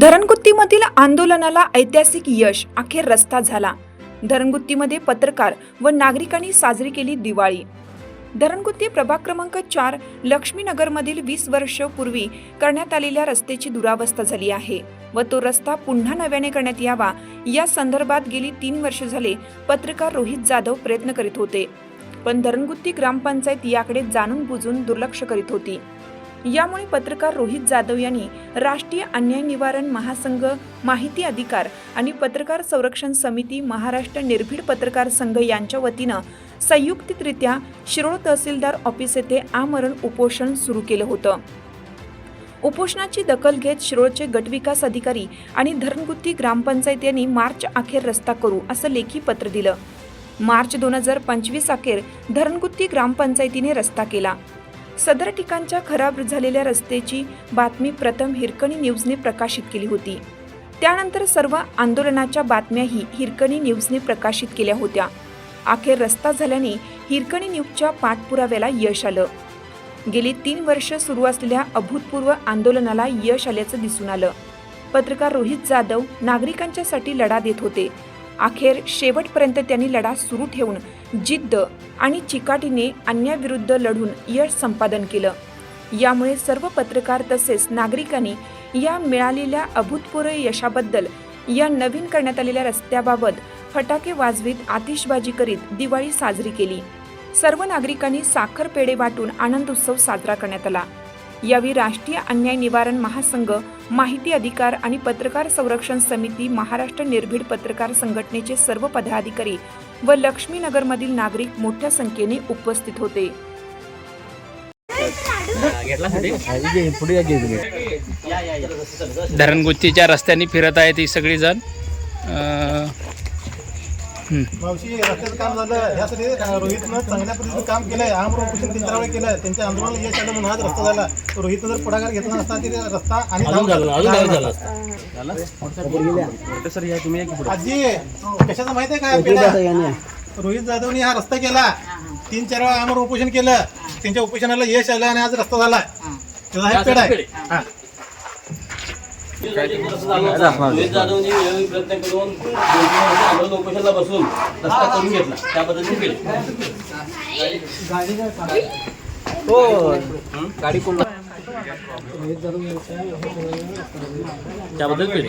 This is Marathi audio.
धरणगुत्तीमधील आंदोलनाला ऐतिहासिक यश अखेर रस्ता झाला. धरणगुत्तीमध्ये पत्रकार व नागरिकांनी साजरी केली दिवाळी. धरणगुत्ती प्रभाग क्रमांक चार लक्ष्मीनगरमधील वीस वर्षपूर्वी करण्यात आलेल्या रस्त्याची दुरावस्था झाली आहे व तो रस्ता पुन्हा नव्याने करण्यात यावा या संदर्भात गेली तीन वर्ष झाले पत्रकार रोहित जाधव प्रयत्न करीत होते. पण धरणगुत्ती ग्रामपंचायत याकडे जाणून बुजून दुर्लक्ष करीत होती. यामुळे पत्रकार रोहित जाधव यांनी राष्ट्रीय अन्याय निवारण महासंघ माहिती अधिकार आणि पत्रकार संरक्षण समिती महाराष्ट्र निर्भीड पत्रकार संघ यांच्या वतीनं संयुक्तिकरित्या शिरोळ तहसीलदार ऑफिस येथे आमरण उपोषण सुरू केलं होतं. उपोषणाची दखल घेत शिरोळचे गटविकास अधिकारी आणि धरणगुत्ती ग्रामपंचायत यांनी मार्च अखेर रस्ता करू असं लेखी पत्र दिलं. मार्च दोन हजार पंचवीस अखेर धरणगुत्ती ग्रामपंचायतीने रस्ता केला. सदर ठिकाणच्या खराब झालेल्या रस्त्याची बातमी प्रथम हिरकणी न्यूजने प्रकाशित केली होती. त्यानंतर सर्व आंदोलनाच्या बातम्याही हिरकणी न्यूजने प्रकाशित केल्या होत्या. अखेर रस्ता झाल्याने हिरकणी न्यूजच्या पाठपुराव्याला यश आलं. गेली तीन वर्ष सुरू असलेल्या अभूतपूर्व आंदोलनाला यश आल्याचं दिसून आलं. पत्रकार रोहित जाधव नागरिकांच्यासाठी लढा देत होते. अखेर शेवटपर्यंत त्यांनी लढा सुरू ठेवून जिद्द आणि चिकाटीने अन्याविरुद्ध लढून यश संपादन केलं. यामुळे सर्व पत्रकार तसेच नागरिकांनी या मिळालेल्या अभूतपूर्व यशाबद्दल या नवीन करण्यात आलेल्या रस्त्याबाबत फटाके वाजवीत आतिषबाजी करीत दिवाळी साजरी केली. सर्व नागरिकांनी साखर पेढे वाटून आनंद उत्सव साजरा करण्यात आला. यावेळी राष्ट्रीय अन्याय निवारण महासंघ माहिती अधिकार आणि पत्रकार संरक्षण समिती महाराष्ट्र निर्भीड पत्रकार संघटनेचे सर्व पदाधिकारी व लक्ष्मीनगरमधील नागरिक मोठ्या संख्येने उपस्थित होते. धरणगुच्चीच्या रस्त्याने फिरत आहेत ही सगळीजण. मावशी रस्त्याचं काम झालं. यासाठी रोहितनं चांगल्या पद्धतीने काम केलंय. आमर ऑपरेशन तीन चार वेळा केलं त्यांच्या आंदोलनाला यश आलं म्हणून हाच रस्ता झाला. रोहितनं जर पुढाकार घेतला नसता तरी रस्ता आणि आजी कशाचं माहिती आहे काय पेढा? रोहित जाधवनी हा रस्ता केला. तीन चार वेळा आमर उपोषण केलं. त्यांच्या उपोषणाला यश आलं आणि आज रस्ता झाला. त्याचा हा पेढा. आहे हा. रोहित जाधवनी वेळोवेळी प्रयत्न करून तीन आंदोलन उपोषणाला बसून रस्ता करून घेतला. त्या पद्धतीने केले. त्याबद्दल केले.